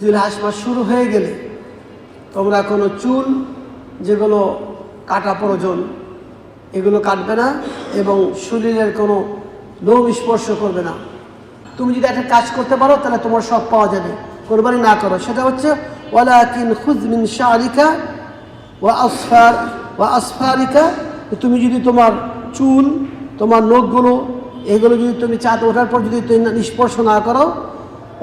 জুলহাস মাস শুরু হয়ে গেলে তোমরা কোনো চুল, যেগুলো কাটা প্রয়োজন, এগুলো কাটবে না এবং শরীরের কোনো লোম স্পর্শ করবে না। তুমি যদি একটা কাজ করতে পারো, তাহলে তোমার সব পাওয়া যাবে। কোরবানি না করো। সেটা হচ্ছে, ওয়ালাকিন শারিকা ওয়া আসফার ওয়া আসফারিকা তুমি যদি তোমার চুল, তোমার নখগুলো, এগুলো যদি তুমি চাঁদ ওঠার পর যদি তুমি স্পর্শ না করো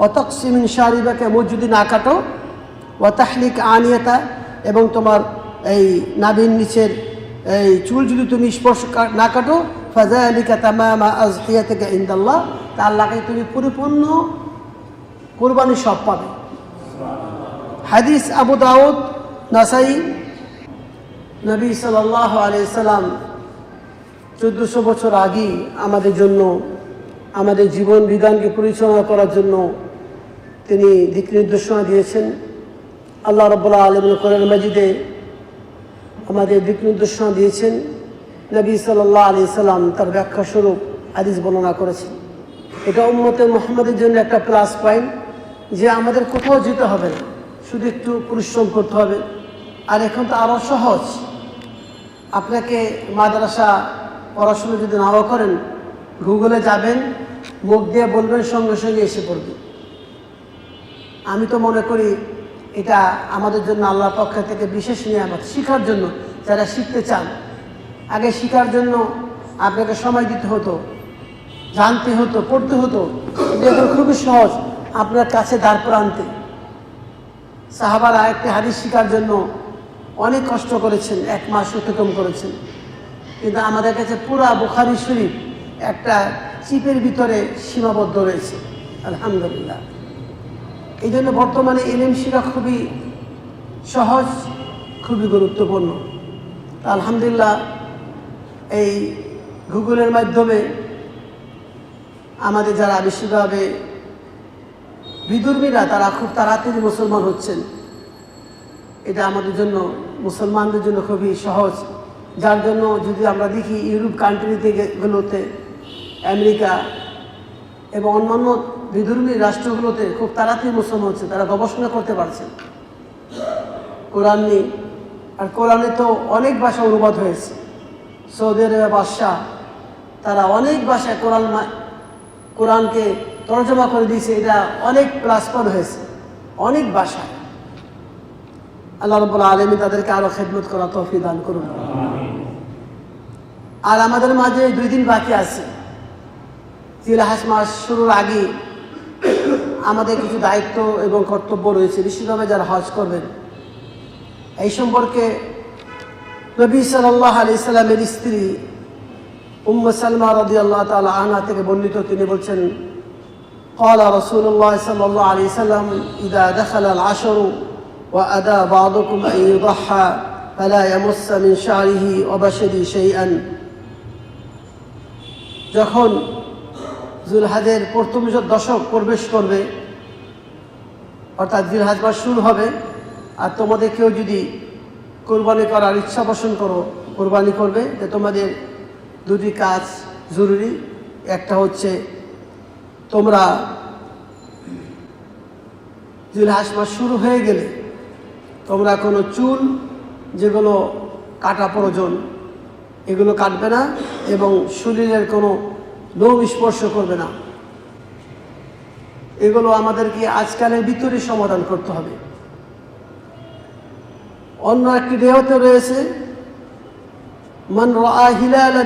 অতকসিমিন শারিবাকে মুখ যদি না কাটো ওয়াতাহলিক আনিয়াতা, এবং তোমার এই নাভির নিচের এই চুল যদি তুমি স্পর্শ না কাটো ফাজা আলিকা তামামা আজহিয়া থেকে ইন্দাল্লাহ, তা আল্লাহকে তুমি পরিপূর্ণ কোরবানি সব পাবে। হাদিস আবু দাউদ, নাসাই, নবী সাল্লাহ আলিয়াল্লাম চোদ্দোশো বছর আগে আমাদের জন্য, আমাদের জীবন বিধানকে পরিচালনা করার জন্য তিনি দিক নির্দেশনা দিয়েছেন। আল্লাহ রব্বুল্লাহ আলমুল কোরআন মাজিদে আমাদের দিক নির্দেশনা দিয়েছেন। নবী সাল্লাহ আলি সাল্লাম তার ব্যাখ্যা স্বরূপ হাদিস বর্ণনা করেছেন। এটা উম্মতে মোহাম্মদের জন্য একটা প্লাস পয়েন্ট যে আমাদের কোথাও যেতে হবে না। শুধু একটু পরিশ্রম করতে হবে। আর এখন তো আরও সহজ। আপনাকে মাদ্রাসা পড়াশুনো যদি নাও করেন, গুগলে যাবেন, মুখ দিয়ে বলবেন, সঙ্গে সঙ্গে এসে পড়বে। আমি তো মনে করি এটা আমাদের জন্য আল্লাহর পক্ষ থেকে বিশেষ নিয়ামত, শেখার জন্য যারা শিখতে চান। আগে শেখার জন্য আপনাকে সময় দিতে হতো, জানতে হতো, পড়তে হতো। এখন খুবই সহজ, আপনার কাছে দাঁড় আনতে সাহাবার আরেকটি হাদিস শিকার জন্য অনেক কষ্ট করেছেন, এক মাস অতিক্রম করেছেন। কিন্তু আমাদের কাছে পুরা বুখারি শরীফ একটা চিপের ভিতরে সীমাবদ্ধ রয়েছে। আলহামদুলিল্লাহ। এই জন্য বর্তমানে এলএম শিক্ষা খুবই সহজ, খুবই গুরুত্বপূর্ণ। আলহামদুলিল্লাহ এই গুগলের মাধ্যমে আমাদের যারা বিশ্বভাবে বিদুর্মীরা, তারা খুব তাড়াতাড়ি মুসলমান হচ্ছেন। এটা আমাদের জন্য, মুসলমানদের জন্য খুবই সহজ। যার জন্য যদি আমরা দেখি, ইউরোপ কান্ট্রিতে গুলোতে, আমেরিকা এবং অন্যান্য বিধর্মী রাষ্ট্রগুলোতে খুব তাড়াতাড়ি মুসলমান হচ্ছে তারা গবেষণা করতে পারছে। কোরআন নেই আর কোরআনে তো অনেক ভাষা অনুবাদ হয়েছে। সৌদি আরবের বাদশাহ তারা অনেক ভাষায় কোরআন কোরআনকে তর্জমা করে দিয়েছে এটা অনেক প্লাস পয়েন্ট হয়েছে অনেক ভাষায়। আল্লাহ রব্বুল আলমী তাদেরকে আরও খেদমত করা তফি দান করুন। আর আমাদের মাঝে দুই দিন বাকি আছে। তিলহাস মাস শুরুর আগে আমাদের কিছু দায়িত্ব এবং কর্তব্য রয়েছে বিশেষভাবে যারা হজ করবেন এই সম্পর্কে নবী সাল্লাহ আলি সাল্লামের স্ত্রী উম্ম সালমা রদি আল্লাহ তালা আনা থেকে বর্ণিত তিনি বলছেন قال رسول الله صلى الله عليه وسلم إذا دخل العشر وأدى بعضكم أن يضحى فلا يمس من شعره وبشره شيئا যখন জুলহাজের প্রথম দশক প্রবেশ করবে, অর্থাৎ জুলহাজ মাস শুরু হবে, আর তোমাদের কেউ যদি কোরবানি করার ইচ্ছা পোষণ করো, কোরবানি করবে যে তোমাদের দুটি কাজ জরুরি। একটা হচ্ছে তোমরা জুলহাস মাস শুরু হয়ে গেলে তোমরা কোনো চুল, যেগুলো কাটা প্রয়োজন, এগুলো কাটবে না এবং শরীরের কোনো লোম স্পর্শ করবে না। এগুলো আমাদেরকে আজকালের ভিতরে সমাধান করতে হবে। অন্য একটি দেহতে রয়েছে, মান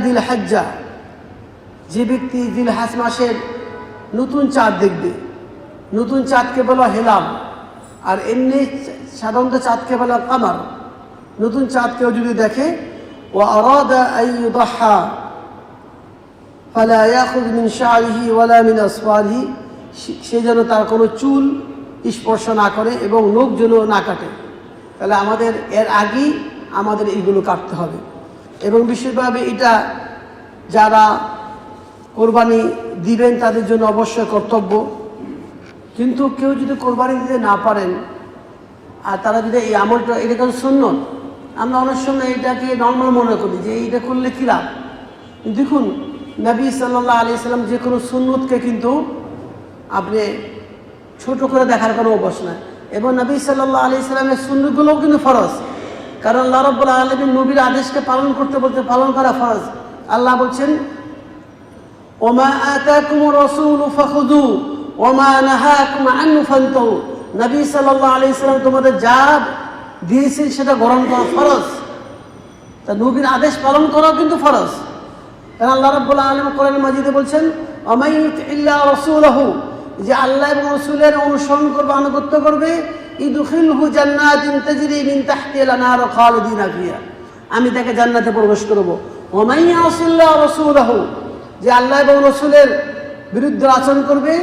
দিল হাজ্জা যে ব্যক্তি দিল হাস মাসের নতুন চাঁদ দেখবে। নতুন চাঁদকে বলা হেলাম আর এমনি সাধারণত চাঁদকে বলা কামার। নতুন চাঁদ কেউ যদি দেখে ও আরাদা আই ফালা মিন শারিহি ওয়ালা মিন আসফারিহি সে- যেন তার কোনো চুল স্পর্শ না করে এবং নখ যেন না কাটে। তাহলে আমাদের এর আগেই আমাদের এইগুলো কাটতে হবে। এবং বিশেষভাবে এটা যারা কোরবানি দিবেন তাদের জন্য অবশ্যই কর্তব্য। কিন্তু কেউ যদি কোরবানি দিতে না পারেন, আর তারা যদি এই আমলটা, এটা কেন শূন্য আমরা অনেক সময় এটাকে নর্মাল মনে করি যে এইটা করলে কী লাভ? দেখুন নবী সাল্লাহ আলি সাল্লাম যে কোনো সুন্নতকে কিন্তু আপনি ছোট করে দেখার কোনো অভ্যাস নাই। এবং নবী সাল্লাহ আলি ইসলামের সুন্নগুলোও কিন্তু ফরজ। কারণ আল্লাহ রব্বুল আলমীর নবীর আদেশকে পালন করতে বলতে পালন করা ফরজ। আল্লাহ বলছেন, ওমা আতাকুম রসুল ফাখুদু ওমা নাহাকুম আনু ফান্তাউ। নবী সাল্লাল্লাহু আলাইহি সাল্লাম তোমাদের যা দিয়েছেন সেটা গ্রহণ করা ফরজ। তা নবীর আদেশ পালন করাও কিন্তু ফরজ। আল্লাহ রাব্বুল আলামিন কোরআন মাজিদে বলছেন আমাই ইল্লা রাসূলহু যে আল্লাহ এবং রসুলের অনুসরণ করবে, আনুগত্য করবে, ইদখিলহু জান্নাতিন তাজরি মিন তাহতিল আনহার খালিদিনা ফিহা আমি তাকে জান্নাতে প্রবেশ করব। ওমাই আসিল্লাহ রসুলহু যে আল্লাহ এবং রসুলের বিরুদ্ধে আচরণ করবে,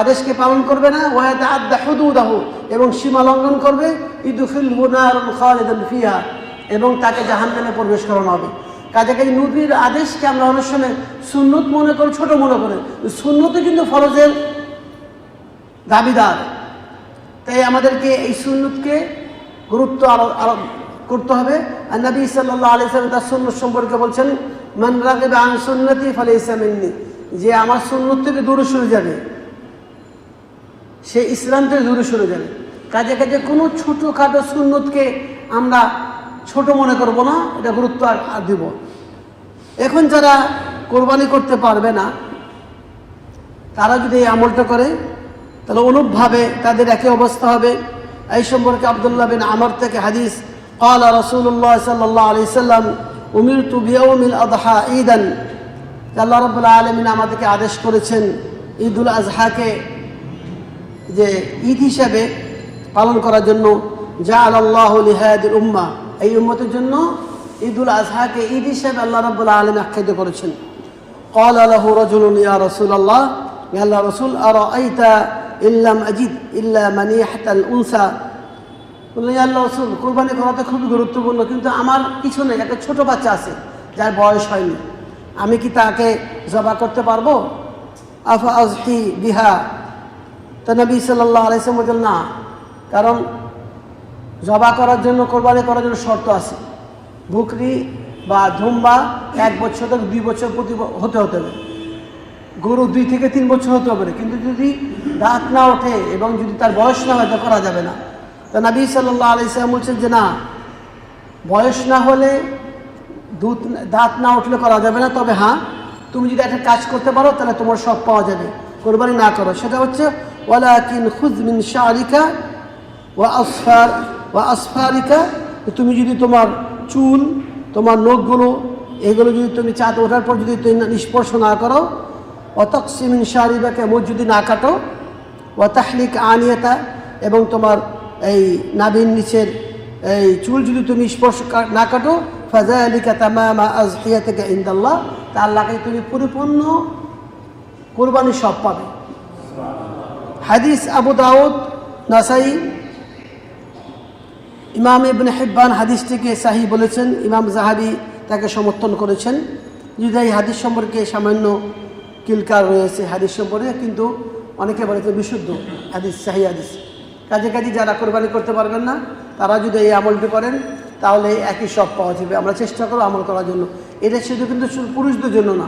আদেশকে পালন করবে না ওয়াতে আদা হুদুদাহ এবং সীমা লঙ্ঘন করবে ইদুফিল হুনার খালিদান ফিহা এবং তাকে জাহান্নামে প্রবেশ করানো হবে। কাজে নবীর আদেশকে আমরা অনেক সময় সুন্নত মনে করি, ছোট মনে করি। সুন্নতে কিন্তু ফরজের দাবিদার। তাই আমাদেরকে এই সুন্নতকে গুরুত্ব আরও করতে হবে। আর নবী সাল্লাহ আলি সাল্লাম তার সুন্নত সম্পর্কে বলছেন, মান রাগিবে আন সুন্নতি ফলে ইসলামিনী যে আমার সুন্নত থেকে দূরে সরে যাবে, সে ইসলাম থেকে দূরে সরে যাবে। কাজে কাজে কোনো ছোটোখাটো সুন্নতকে আমরা ছোট মনে করব না এটা গুরুত্ব আর আর দিব এখন যারা কোরবানি করতে পারবে না তারা যদি এই আমলটা করে তাহলে অনুপভাবে তাদের একই অবস্থা হবে এই সম্পর্কে আবদুল্লাহ বিন আমর থেকে হাদিস قال رسول الله صلى الله عليه وسلم أمرت بيوم الأضحى ঈদান আল্লাহ রাব্বুল আলামিন আমাদেরকে আদেশ করেছেন ঈদুল আজহাকে যে ঈদ হিসাবে পালন করার জন্য যা আল্লাহ লিহায়াদুল উম্মা এই উম্মতের জন্য ঈদুল আজহাকে ঈদ হিসাবে আল্লাহ রাব্বুল আলামিন আখ্যায়িত করেছেন قال له رجل يا رسول الله يا الله رسول أرأيت إن لم أجد إلا منيحة الأنثى বললেন আল্লাহ রসুল কোরবানি করাতে খুবই গুরুত্বপূর্ণ কিন্তু আমার কিছু নেই একটা ছোট বাচ্চা আছে যার বয়স হয়নি আমি কি তাকে জবা করতে পারবো আফা আজহি বিহা তো নবী সাল্লাহ আলাইসলাম বলছেন না কারণ জবা করার জন্য, কোরবানি করার জন্য শর্ত আছে। ভুকরি বা ধুমবা এক বছর থেকে দুই বছর প্রতি হতে হতে হবে। গরু দুই থেকে তিন বছর হতে হবে কিন্তু যদি দাঁত না ওঠে এবং যদি তার বয়স না হয়, তো করা যাবে না। তো নবী সাল্লাহ আলাইসালাম বলছেন যে না, বয়স না হলে দুধ দাঁত না উঠলে করা যাবে না। তবে হ্যাঁ তুমি যদি একটা কাজ করতে পারো, তাহলে তোমার সব পাওয়া যাবে। কোরবানি না করো। সেটা হচ্ছে, ওয়ালাকিন খুদ মিন শারিকা ওয়া আসফার ওয়া আসফারিকা তুমি যদি তোমার চুল, তোমার নখগুলো, এগুলো যদি তুমি চাঁদ ওঠার পর যদি তুমি নিষ্পর্শ না করো অতকসিমিন শারিবাকে মুখ যদি না কাটো, ওয়া তাহলিক আনিয়াতা, এবং তোমার এই নাভির নিচের এই চুল যদি তুমি স্পর্শ না কাটো ফাজা আলিকা তামামা আজহিয়া থেকে ইন্দাল্লাহ, তা আল্লাহকে তুমি পরিপূর্ণ কোরবানি সব পাবে। হাদিস আবু দাউদ, নাসাই ইমাম ইবনে হিব্বান হাদিসটিকে সাহি বলেছেন, ইমাম জাহাবি তাকে সমর্থন করেছেন। যদি এই হাদিস সম্পর্কে সামান্য কিলকার রয়েছে হাদিস সম্পর্কে, কিন্তু অনেকে বলেছে বিশুদ্ধ হাদিস, সাহি হাদিস। কাজে কাজে যারা কোরবানি করতে পারবেন না, তারা যদি এই আমলটি করেন, তাহলে একই সব পাওয়া যাবে। আমরা চেষ্টা করব আমল করার জন্য। এটা শুধু কিন্তু পুরুষদের জন্য না,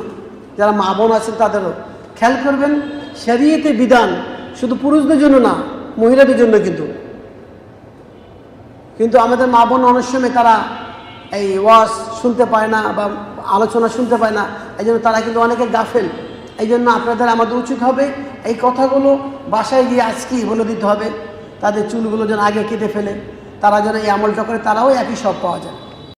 যারা মা বোন আছেন তাদেরও। খেয়াল করবেন, শরীয়তে বিধান শুধু পুরুষদের জন্য না, মহিলাদের জন্য কিন্তু। কিন্তু আমাদের মা বোন অনেক সময় তারা এই ওয়াজ শুনতে পায় না বা আলোচনা শুনতে পায় না এই জন্য তারা কিন্তু অনেকে গাফেল। এই জন্য আপনাদের আমাদের উচিত হবে এই কথাগুলো বাসায় গিয়ে আজকেই বলে দিতে হবে, তাদের চুলগুলো যেন আগে কেটে ফেলে, তারা যেন এই আমলটা করে তারাও একই সব পাওয়া যায়।